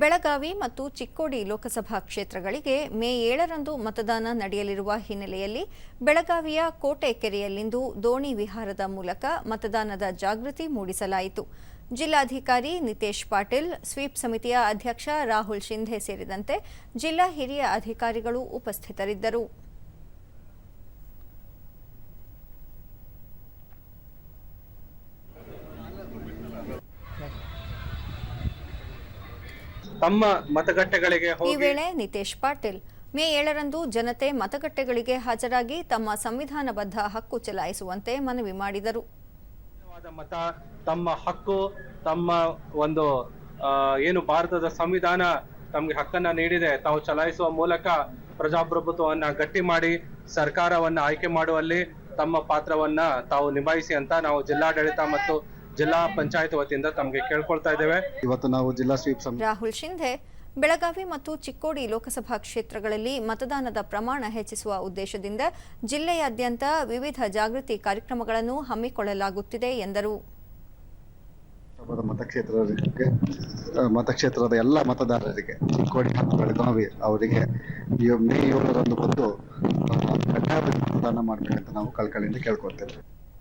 ಬೆಳಗಾವಿ ಮತ್ತು ಚಿಕ್ಕೋಡಿ ಲೋಕಸಭಾ ಕ್ಷೇತ್ರಗಳಿಗೆ ಮೇ ಏಳರಂದು ಮತದಾನ ನಡೆಯಲಿರುವ ಹಿನ್ನೆಲೆಯಲ್ಲಿ ಬೆಳಗಾವಿಯ ಕೋಟೆ ಕೆರೆಯಲ್ಲಿಂದು ದೋಣಿ ವಿಹಾರದ ಮೂಲಕ ಮತದಾನದ ಜಾಗೃತಿ ಮೂಡಿಸಲಾಯಿತು. ಜಿಲ್ಲಾಧಿಕಾರಿ ನಿತೇಶ್ ಪಾಟೀಲ್, ಸ್ವೀಪ್ ಸಮಿತಿಯ ಅಧ್ಯಕ್ಷ ರಾಹುಲ್ ಶಿಂಧೆ ಸೇರಿದಂತೆ ಜಿಲ್ಲಾ ಹಿರಿಯ ಅಧಿಕಾರಿಗಳು ಉಪಸ್ಥಿತರಿದ್ದರು. ತಮ್ಮ ಮತಗಟ್ಟೆಗಳಿಗೆ ಈ ವೇಳೆ ನಿತೇಶ್ ಪಾಟೀಲ್ ಮೇ ಏಳರಂದು ಜನತೆ ಮತಗಟ್ಟೆಗಳಿಗೆ ಹಾಜರಾಗಿ ತಮ್ಮ ಸಂವಿಧಾನಬದ್ಧ ಹಕ್ಕು ಚಲಾಯಿಸುವಂತೆ ಮನವಿ ಮಾಡಿದರು. ಮತ ತಮ್ಮ ಹಕ್ಕು ತಮ್ಮ ಒಂದು ಏನು ಭಾರತದ ಸಂವಿಧಾನ ತಮ್ಗೆ ಹಕ್ಕನ್ನ ನೀಡಿದೆ ತಾವು ಚಲಾಯಿಸುವ ಮೂಲಕ ಪ್ರಜಾಪ್ರಭುತ್ವವನ್ನ ಗಟ್ಟಿ ಮಾಡಿ ಸರ್ಕಾರವನ್ನ ಆಯ್ಕೆ ಮಾಡುವಲ್ಲಿ ತಮ್ಮ ಪಾತ್ರವನ್ನ ತಾವು ನಿಭಾಯಿಸಿ ಅಂತ ನಾವು ಜಿಲ್ಲಾಡಳಿತ ಮತ್ತು ಜಿಲ್ಲಾ ಪಂಚಾಯತ್ ವತಿಯಿಂದ ತಮಗೆ ಕೇಳ್ಕೊಳ್ತಾ ಇದ್ದೇವೆ. ಇವತ್ತು ನಾವು ಜಿಲ್ಲಾ ಸ್ವೀಪ್ ಸಮಿತಿ ರಾಹುಲ್ ಶಿಂಧೆ ಬೆಳಗಾವಿ ಮತ್ತು ಚಿಕ್ಕೋಡಿ ಲೋಕಸಭಾ ಕ್ಷೇತ್ರಗಳಲ್ಲಿ ಮತದಾನದ ಪ್ರಮಾಣ ಹೆಚ್ಚಿಸುವ ಉದ್ದೇಶದಿಂದ ಜಿಲ್ಲೆಯಾದ್ಯಂತ ವಿವಿಧ ಜಾಗೃತಿ ಕಾರ್ಯಕ್ರಮಗಳನ್ನು ಹಮ್ಮಿಕೊಳ್ಳಲಾಗುತ್ತಿದೆ ಎಂದರು. ಆ, ಮತಕ್ಷೇತ್ರದ ಎಲ್ಲ ಮತದಾರರಿಗೆ ಚಿಕ್ಕೋಡಿ ಮತ್ತು ಬೆಳಗಾವಿ ಅವರಿಗೆ ಮೇ ಏಳರಂದು ಬಂದು ಕಡ್ಡಾಯವಾಗಿ ಮತದಾನ ಮಾಡಬೇಕಂತ ನಾವು ಕಳ್ಕಳಿಯಿಂದ ಕೇಳ್ಕೊಳ್ತೇವೆ.